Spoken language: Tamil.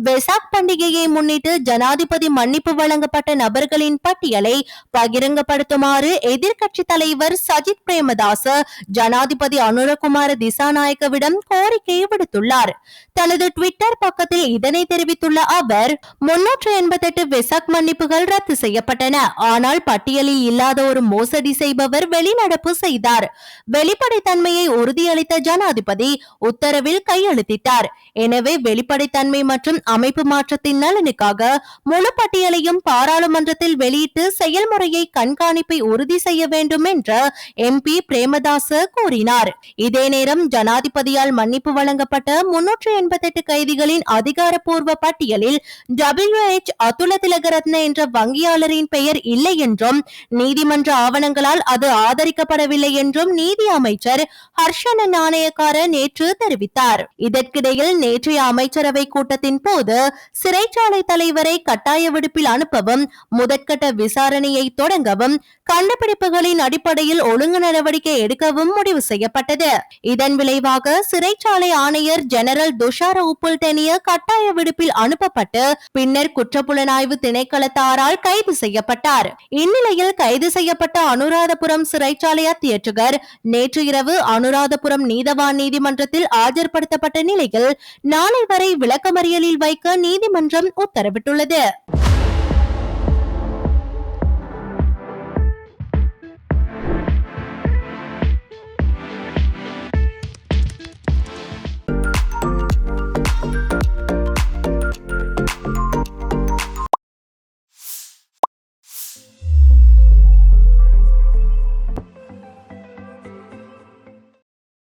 வெசாக் பண்டிகையை முன்னிட்டு ஜனாதிபதி மன்னிப்பு வழங்கப்பட்ட நபர்களின் பட்டியலை பகிரங்கப்படுத்துமாறு எதிர்க்கட்சி தலைவர் சஜித் பிரேமதாச ஜனாதிபதி அனுரகுமார திசாநாயக்கவிடம் கோரிக்கை விடுத்துள்ளார். தனது ட்விட்டர் பக்கத்தில் இதனை தெரிவித்துள்ள அவர் முன்னூற்று எண்பத்தி எட்டு வெசாக் மன்னிப்புகள் ரத்து செய்யப்பட்டன. ஆனால் பட்டியலில் இல்லாத ஒரு மோசடி செய்பவர் வெளிநடப்பு செய்தார். வெளிப்படைத்தன்மையை உறுதியளித்த ஜனாதிபதி உத்தரவில் கையெழுத்திட்டார். எனவே வெளிப்படைத்தன்மை மற்றும் அமைப்பு மாற்றத்தின் நலனுக்காக முழு பட்டியலையும் பாராளுமன்றத்தில் வெளியிட்டு செயல்முறையை கண்காணிப்பை உறுதி செய்ய வேண்டும் என்று எம்பி பிரேமதாச கூறினார். இதே நேரம் ஜனாதிபதியால் மன்னிப்பு வழங்கப்பட்ட முன்னூற்று எண்பத்தி எட்டு கைதிகளின் அதிகாரப்பூர்வ பட்டியலில் டபிள்யூ எச் அதுல திலகரத்ன என்ற வங்கியாளரின் பெயர் இல்லை என்றும் நீதிமன்ற ஆவணங்களால் அது ஆதரிக்கப்படவில்லை என்றும் நீதி அமைச்சர் ஹர்ஷன நாணயக்கார நேற்று தெரிவித்தார். இதற்கிடையில் நேற்றைய அமைச்சரவை கூட்டத்தின் போது சிறைச்சாலை தலைவரை கட்டாய விடுப்பில் அனுப்பவும் முதற்கட்ட விசாரணையை தொடங்கவும் கண்டுபிடிப்புகளின் அடிப்படையில் ஒழுங்கு நடவடிக்கை எடுக்கவும் முடிவு செய்யப்பட்டது. இதன் விளைவாக சிறைச்சாலை ஆணையர் ஜெனரல் துஷார உப்புல் தெனிய கட்டாய விடுப்பில் அனுப்பப்பட்டு பின்னர் குற்றப்புலனாய்வு திணைக்களத்தாரால் கைது செய்யப்பட்டார். இந்நிலையில் கைது செய்யப்பட்ட அனுராதபுரம் சிறைச்சாலை அத்தியற்றுகர் நேற்று இரவு அனுராதபுரம் நீதவான் நீதிமன்றத்தில் ஆஜர்படுத்தப்பட்ட நிலையில் நாளை வரை விளக்கமறியலில் வைக்க நீதிமன்றம் உத்தரவிட்டுள்ளது.